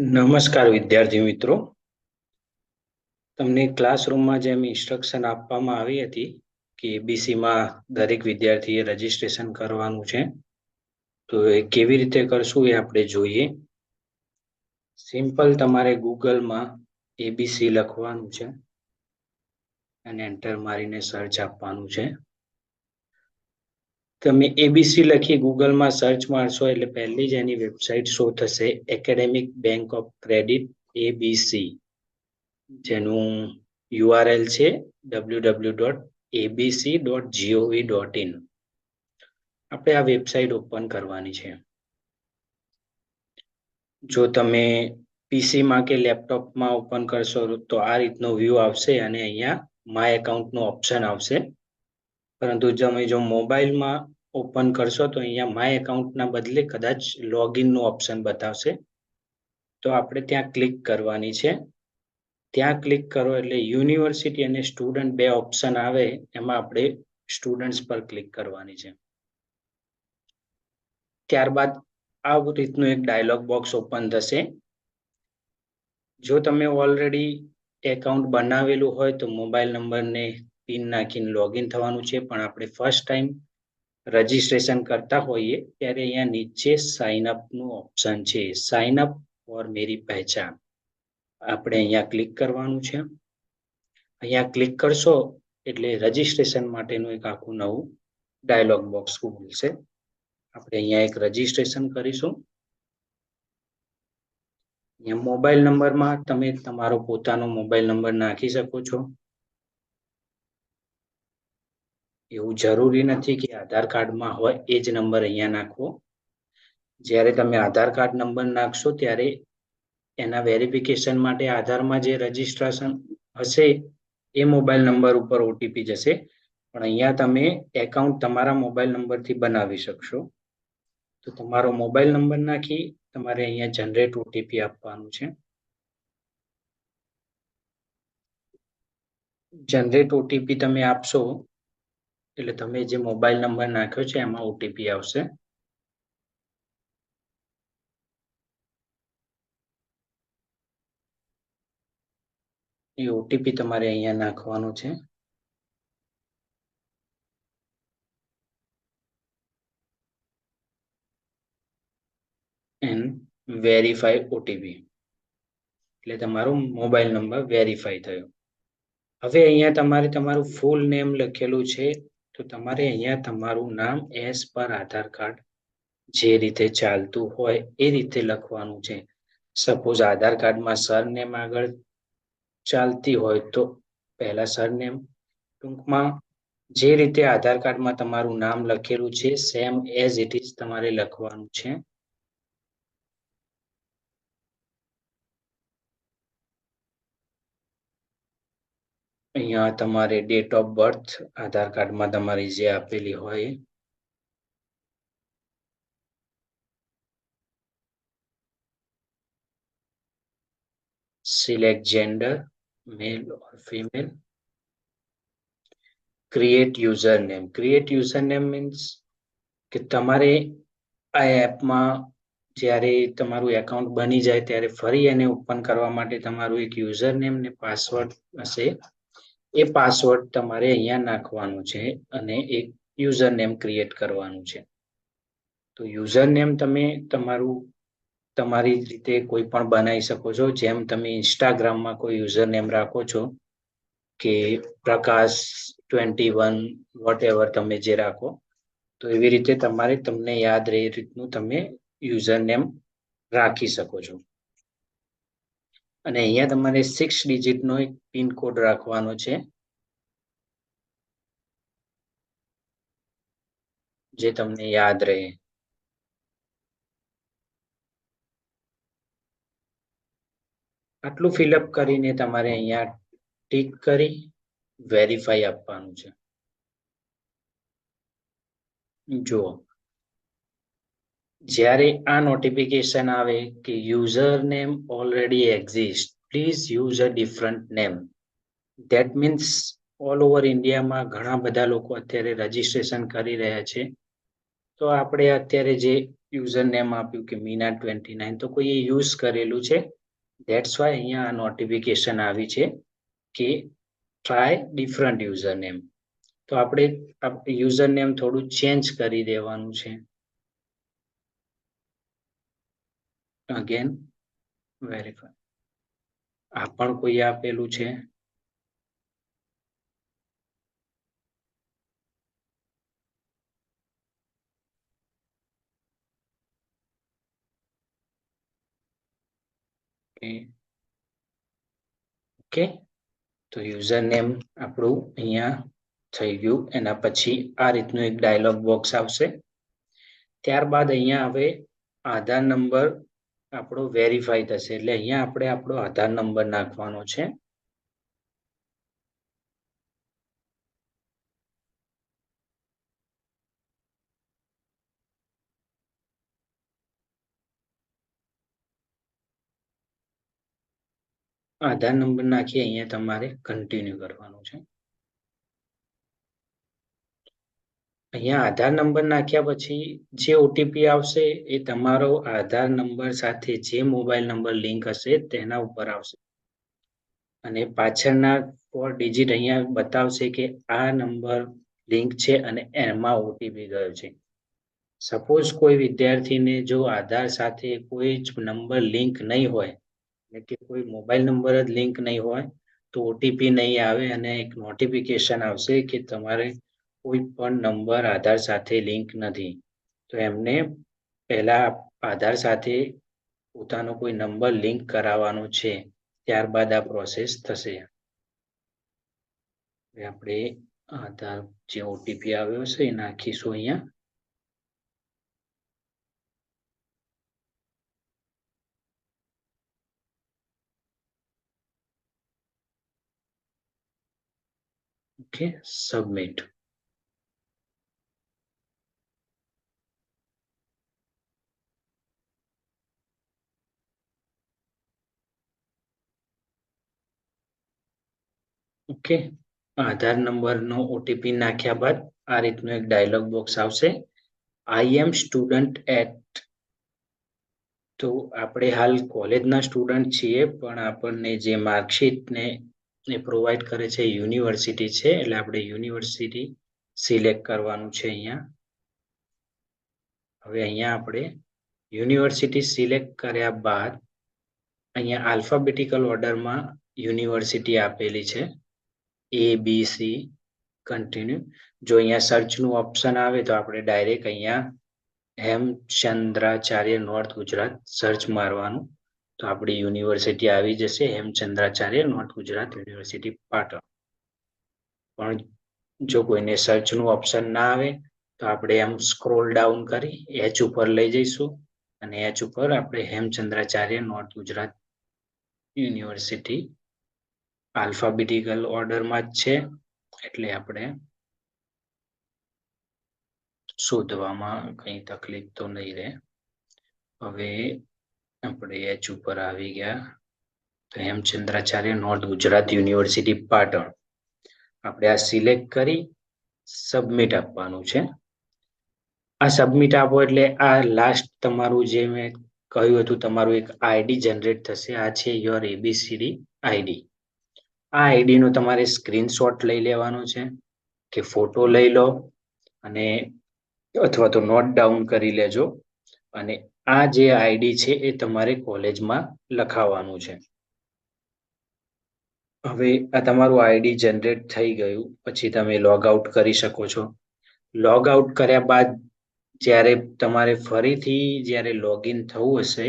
નમસ્કાર વિદ્યાર્થી મિત્રો. તમને ક્લાસરૂમમાં જેમ ઇન્સ્ટ્રક્શન આપવામાં આવી હતી કે એબીસીમાં દરેક વિદ્યાર્થીએ રજીસ્ટ્રેશન કરવાનું છે, તો એ કેવી રીતે કરશું એ આપણે જોઈએ. સિમ્પલ તમારે ગૂગલમાં એબીસી લખવાનું છે અને એન્ટર મારીને સર્ચ આપવાનું છે. તમે એબીસી લખી ગૂગલમાં સર્ચ મારશો એટલે પહેલી જ એની વેબસાઇટ શો થશે. Academic bank of credit ABC જેનું યુઆરએલ છે W W dot ABC dot GOV dot in આપણે આ વેબસાઇટ ઓપન કરવાની છે. જો તમે પીસીમાં કે લેપટોપમાં ઓપન કરશો તો આ રીતનો વ્યૂ આવશે અને અહીંયા માય એકાઉન્ટનો ઓપ્શન આવશે. પરંતુ તમે જો મોબાઈલમાં ઓપન કરશો તો અહીંયા માય એકાઉન્ટના બદલે કદાચ લોગિનનું ઓપ્શન બતાવશે. તો આપણે ત્યાં ક્લિક કરવાની છે. ત્યાં ક્લિક કરો એટલે યુનિવર્સિટી અને સ્ટુડન્ટ બે ઓપ્શન આવે, એમાં આપણે સ્ટુડન્ટ્સ પર ક્લિક કરવાની છે. ત્યારબાદ આ રીતનું એક ડાયલોગ બોક્સ ઓપન થશે. જો તમે ઓલરેડી એકાઉન્ટ બનાવેલું હોય તો મોબાઈલ નંબરને પિન નાખીને લોગિન થવાનું છે. પણ આપણે ફર્સ્ટ ટાઈમ રજીસ્ટ્રેશન કરતા હોઈએ ત્યારે અહીંયા નીચે સાઇન અપનું ઓપ્શન છે. Sign up for Meri Pehchaan. આપણે અહીંયા ક્લિક કરવાનું છે. અહીંયા ક્લિક કરશો એટલે રજીસ્ટ્રેશન માટેનું એક આખું નવું ડાયલોગ બોક્સ ખુલશે. આપણે અહીંયા એક રજીસ્ટ્રેશન કરીશું. અહીંયા મોબાઈલ નંબરમાં તમે તમારો પોતાનો મોબાઈલ નંબર નાખી શકો છો. એવું જરૂરી નથી કે આધાર કાર્ડમાં હોય એ જ નંબર અહીંયા નાખવો. જ્યારે તમે આધાર કાર્ડ નંબર નાખશો ત્યારે એના વેરિફિકેશન માટે આધારમાં જે રજીસ્ટ્રેશન હશે એ મોબાઈલ નંબર ઉપર ઓટીપી જશે. પણ અહીંયા તમે એકાઉન્ટ તમારા મોબાઈલ નંબરથી બનાવી શકશો. તો તમારો મોબાઈલ નંબર નાખી તમારે અહીંયા જનરેટ ઓટીપી આપવાનું છે. જનરેટ ઓટીપી તમે આપશો એટલે તમે જે મોબાઈલ નંબર નાખ્યો છે, એમાં ઓટીપી આવશે. એ ઓટીપી તમારે અહીંયા નાખવાનું છે. એન્ડ વેરીફાઈ ઓટીપી એટલે તમારો મોબાઈલ નંબર વેરીફાઈ થયો. હવે અહીંયા તમારે તમારું ફૂલ નેમ લખેલું છે. તો તમારે અહીંયા તમારું નામ એસ પર આધાર કાર્ડ જે રીતે ચાલતું હોય એ રીતે લખવાનું છે. સપોઝ આધાર કાર્ડમાં સરનેમ આગળ ચાલતી હોય તો પહેલા સરનેમ ટૂંકમાં જે રીતે આધાર કાર્ડમાં તમારું નામ લખેલું છે સેમ એઝ ઇટ ઇઝ તમારે લખવાનું છે. અહીંયા તમારે ડેટ ઓફ બર્થ આધાર કાર્ડમાં તમારી જે આપેલી હોય. Select gender male or female create user name create user name means કે તમારે આ એપમાં જ્યારે તમારું એકાઉન્ટ બની જાય ત્યારે ફરી એને ઓપન કરવા માટે તમારું એક યુઝર નેમ ને પાસવર્ડ હશે. એ પાસવર્ડ તમારે અહીંયા નાખવાનું છે અને એક યુઝર નેમ ક્રિએટ કરવાનું છે. તો યુઝર નેમ તમે તમારું, તમારી રીતે કોઈ પણ બનાવી શકો છો. જેમ તમે ઇન્સ્ટાગ્રામમાં કોઈ યુઝર નેમ રાખો છો કે Prakash twenty one whatever તમે જે રાખો, તો એવી રીતે તમારે તમને યાદ રહે રીતનું તમે યુઝર નેમ રાખી શકો છો. અને અહીંયા તમારે સિક્સ ડિજિટનો એક પિનકોડ રાખવાનો છે. જે તમને યાદ રહે. આટલું ફિલઅપ કરીને તમારે અહીંયા ટીક કરી વેરીફાઈ આપવાનું છે. જુઓ. જ્યારે આ નોટિફિકેશન આવે કે user name already exist please use a different name that means all over ઇન્ડિયામાં ઘણા બધા લોકો અત્યારે રજીસ્ટ્રેશન કરી રહ્યા છે. તો આપણે અત્યારે જે યુઝર નેમ આપ્યું કે મીના ટ્વેન્ટી નાઇન તો કોઈએ યુઝ કરેલું છે? દેટ્સ વાય અહીંયા આ નોટિફિકેશન આવી છે કે ટ્રાય ડિફરન્ટ યુઝર નેમ તો આપણે યુઝર નેમ થોડું ચેન્જ કરી દેવાનું છે. અગેન વેરીફાય આ પણ કોઈ આપેલું છે? ઓકે તો યુઝર નેમ આપણું અહીંયા થઈ ગયું. એના પછી આ રીતનું એક ડાયલોગ બોક્સ આવશે. ત્યારબાદ અહીંયા હવે આધાર નંબર આપણો વેરીફાઈ થશે. એટલે અહીંયા આપણે આપણો આધાર નંબર નાખવાનો છે. આધાર નંબર નાખી અહીંયા તમારે કન્ટિન્યુ કરવાનું છે. અહીંયા આધાર નંબર નાખ્યા પછી જે ઓટીપી આવશે એ તમારો આધાર નંબર સાથે જે મોબાઈલ નંબર લિંક હશે તેના ઉપર આવશે. અને પાછળના ફોર ડિજિટ અહીંયા બતાવશે કે આ નંબર લિંક છે અને એમાં ઓટીપી ગયો છે. સપોઝ કોઈ વિદ્યાર્થીને જો આધાર સાથે કોઈ જ નંબર લિંક નહીં હોય, એટલે કે કોઈ મોબાઈલ નંબર જ લિંક નહીં હોય, તો ઓટીપી નહીં આવે અને એક નોટિફિકેશન આવશે કે તમારે કોઈ પણ નંબર, આધાર સાથે લિંક નથી. તો એમને પહેલા આધાર સાથે પોતાનો કોઈ નંબર લિંક કરાવવાનો છે, ત્યારબાદ આ પ્રોસેસ થશે. આપણે આધાર જે ઓટીપી આવ્યો છે, એ નાખીશું અહીંયા. Okay submit okay. આધાર નંબરનો ઓટીપી નાખ્યા બાદ આ રીતનું એક ડાયલોગ બોક્સ આવશે. આઈ એમ સ્ટુડન્ટ એટ તો આપણે હાલ કોલેજના સ્ટુડન્ટ છીએ, પણ આપણને જે માર્કશીટને એ પ્રોવાઈડ કરે છે યુનિવર્સિટી છે, એટલે આપણે યુનિવર્સિટી સિલેક્ટ કરવાનું છે અહીંયા. હવે અહીંયા આપણે યુનિવર્સિટી સિલેક્ટ કર્યા બાદ અહીંયા આલ્ફાબેટિકલ ઓર્ડરમાં યુનિવર્સિટી આપેલી છે. એ બી સી કન્ટિન્યુ જો અહીંયા સર્ચનું ઓપ્શન આવે તો આપણે ડાયરેક્ટ અહીંયા હેમચંદ્રાચાર્ય નોર્થ ગુજરાત સર્ચ મારવાનું. તો આપણી યુનિવર્સિટી આવી જશે હેમચંદ્રાચાર્ય નોર્થ ગુજરાત યુનિવર્સિટી પાટણ. પણ જો કોઈને સર્ચનું ઓપ્શન ના આવે તો આપણે એમ સ્ક્રોલ ડાઉન કરી એચ ઉપર લઈ જઈશું. અને એચ ઉપર આપણે Hemchandracharya north Gujarat university alphabetical ઓર્ડરમાં જ છે. એટલે આપણે શોધવામાં કંઈ તકલીફ તો નહીં રહે. હવે આપણે એચ ઉપર આવી ગયા. તો હેમચંદ્રાચાર્ય, નોર્થ ગુજરાત યુનિવર્સિટી, પાટણ. આપણે આ સિલેક્ટ કરી સબમિટ આપવાનું છે. આ સબમિટ આપો એટલે આ લાસ્ટ તમારું જે મેં કહ્યું હતું, તમારું એક આઈડી જનરેટ થશે. આ છે યોર એબીસીડી આઈડી આ આઈડી નો તમારે સ્ક્રીનશોટ લઈ લેવાનો છે કે ફોટો લઈ લો અને અથવા તો નોટ ડાઉન કરી લેજો અને આ જે આઈડી છે એ તમારે કોલેજમાં લખાવવાનું છે. હવે આ તમારું આઈડી જનરેટ થઈ ગયું, પછી તમે લોગ આઉટ કરી શકો છો. લોગ આઉટ કર્યા બાદ જ્યારે તમારે ફરીથી જ્યારે લોગિન થવું હશે,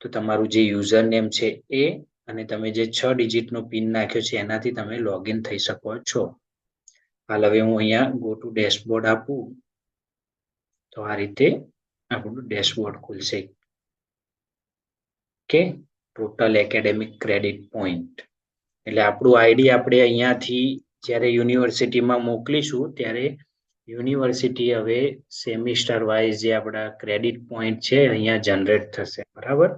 તો તમારું જે યુઝર નેમ છે એ અને તમે જે છ ડિજિટનો પિન નાખ્યો છે, એનાથી તમે લોગિન થઈ શકો છો. હાલ હવે હું અહીંયા ગો ટુ ડેશબોર્ડ આપું. તો આ રીતે આપણું ડેશબોર્ડ ખુલશે. કે ટોટલ એકેડેમિક ક્રેડિટ પોઈન્ટ એટલે આપણું આઈડી આપણે અહીંયાથી જ્યારે યુનિવર્સિટીમાં મોકલીશું, ત્યારે યુનિવર્સિટી હવે સેમિસ્ટર વાઇઝ જે આપણા ક્રેડિટ પોઈન્ટ છે, અહીંયા જનરેટ થશે. બરાબર?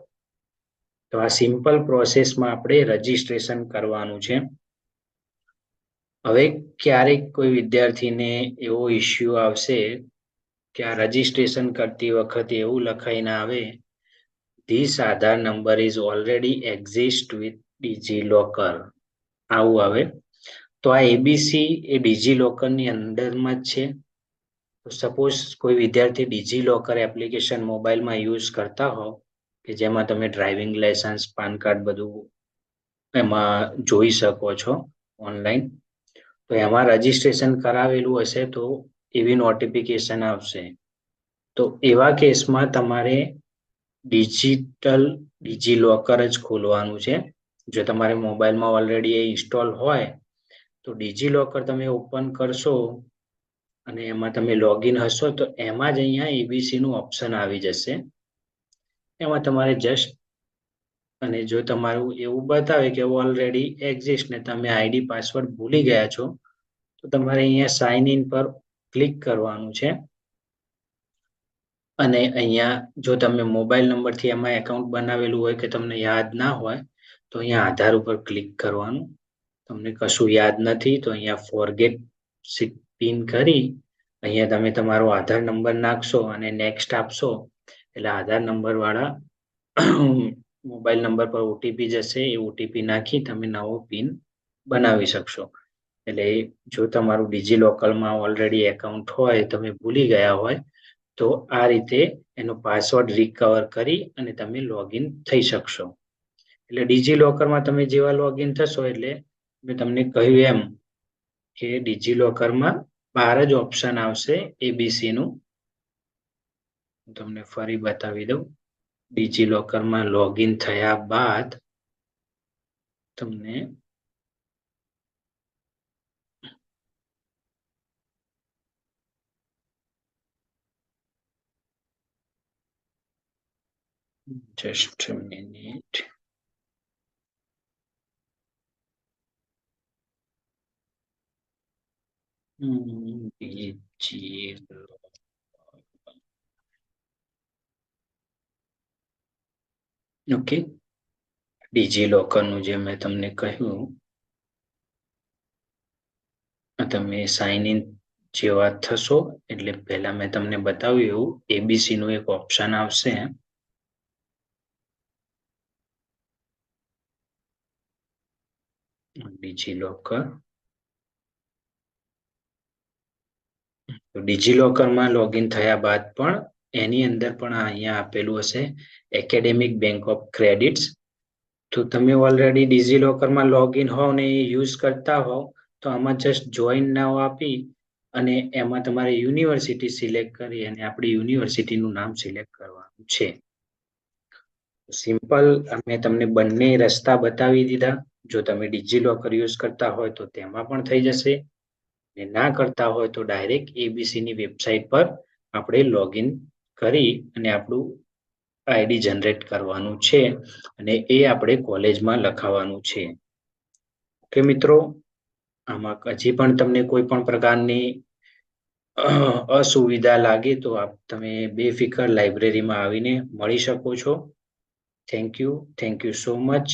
તો આ સિમ્પલ પ્રોસેસમાં આપણે રજીસ્ટ્રેશન કરવાનું છે. હવે ક્યારેક કોઈ વિદ્યાર્થીને એવો ઇસ્યુ આવશે કે આ રજીસ્ટ્રેશન કરતી વખતે એવું લખાઈને આવે this Aadhaar number is already exist with DigiLocker આવું આવે. તો આ એબીસી એ ડીજી લોકરની અંદરમાં જ છે. સપોઝ કોઈ વિદ્યાર્થી ડીજી લોકર એપ્લિકેશન મોબાઈલમાં યુઝ કરતા હો કે જેમાં તમે ડ્રાઇવિંગ લાયસન્સ પાન કાર્ડ બધું એમાં જોઈ શકો છો ઓનલાઈન તો એમાં રજીસ્ટ્રેશન કરાવેલું હશે તો એવી નોટિફિકેશન આવશે. તો એવા કેસમાં તમારે ડિજિટલ ડિજિલોકર જ ખોલવાનું છે. જો તમારે મોબાઈલમાં ઓલરેડી એ ઇન્સ્ટોલ હોય, તો ડિજિલોકર તમે ઓપન કરશો અને એમાં તમે લોગિન હશો, તો એમાં જ અહીંયા એબીસી નું ઓપ્શન આવી જશે. એમાં તમારે જસ્ટ અને જો તમારું એવું બતાવે કે ઓલરેડી એક્ઝિસ્ટ ને તમે આઈડી પાસવર્ડ ભૂલી ગયા છો, તો તમારે અહીંયા સાઇન ઇન પર ક્લિક કરવાનું છે. અને અહીંયા જો તમે મોબાઈલ નંબરથી એમાં એકાઉન્ટ બનાવેલું હોય કે તમને યાદ ના હોય, તો અહીંયા આધાર ઉપર ક્લિક કરવાનું. તમને કશું યાદ નથી, તો અહીંયા ફોરગેટ પિન કરી, અહીંયા તમે તમારો આધાર નંબર નાખશો અને નેક્સ્ટ આપશો. એટલે આધાર નંબર વાળા મોબાઈલ નંબર પર ઓટીપી જશે, એ ઓટીપી નાખી તમે નવો પિન બનાવી શકશો. એટલે જો તમારું ડિજિલોકરમાં ઓલરેડી એકાઉન્ટ હોય, તમે ભૂલી ગયા હોય, તો આ રીતે એનો પાસવર્ડ રિકવર કરી અને તમે લોગિન થઈ શકશો. એટલે ડિજિલોકરમાં તમે જેવા લોગિન થશો, એટલે મેં તમને કહ્યું એમ કે ડિજિલોકરમાં બાર જ ઓપ્શન આવશે એબીસી નું તમને ફરી બતાવી દઉં. ડીજી લોકરમાં લોગિન થયા બાદ તમને just a minute. Digi okay DG લોકરનું જે મેં તમને કહ્યું તમે સાઇન ઇન જેવા થશો એટલે પહેલા મેં તમને બતાવ્યું એવું એબીસી નું એક ઓપ્શન આવશે ડીજી લોકર તો ડીજી લોકરમાં લોગિન થયા બાદ પણ એની અંદર પણ અહીંયા આપેલું હશે એકેડેમિક બેંક ઓફ ક્રેડિટ્સ તો તમે ઓલરેડી ડિઝીલોકરમાં લોગિન હોવ ને એ યુઝ કરતા હોવ, તો આમાં જસ્ટ જોઈન નાવ આપી અને એમાં તમારે યુનિવર્સિટી સિલેક્ટ કરી અને આપણી યુનિવર્સિટીનું નામ સિલેક્ટ કરવાનું છે. સિમ્પલ અમે તમને બંને રસ્તા બતાવી દીધા. જો તમે ડિજિલોકર યુઝ કરતા હોય તો તેમાં પણ થઈ જશે. ને ના કરતા હોય તો ડાયરેક્ટ એબીસીની વેબસાઇટ પર આપણે લોગિન કરી અને આપણું આઈડી જનરેટ કરવાનું છે અને એ આપણે કોલેજમાં લખાવવાનું છે. ઓકે મિત્રો? આમાં હજી પણ તમને કોઈ પણ પ્રકારની અસુવિધા લાગે તો આપ તમે બેફિકર લાઇબ્રેરીમાં આવીને મળી શકો છો. Thank you thank you so much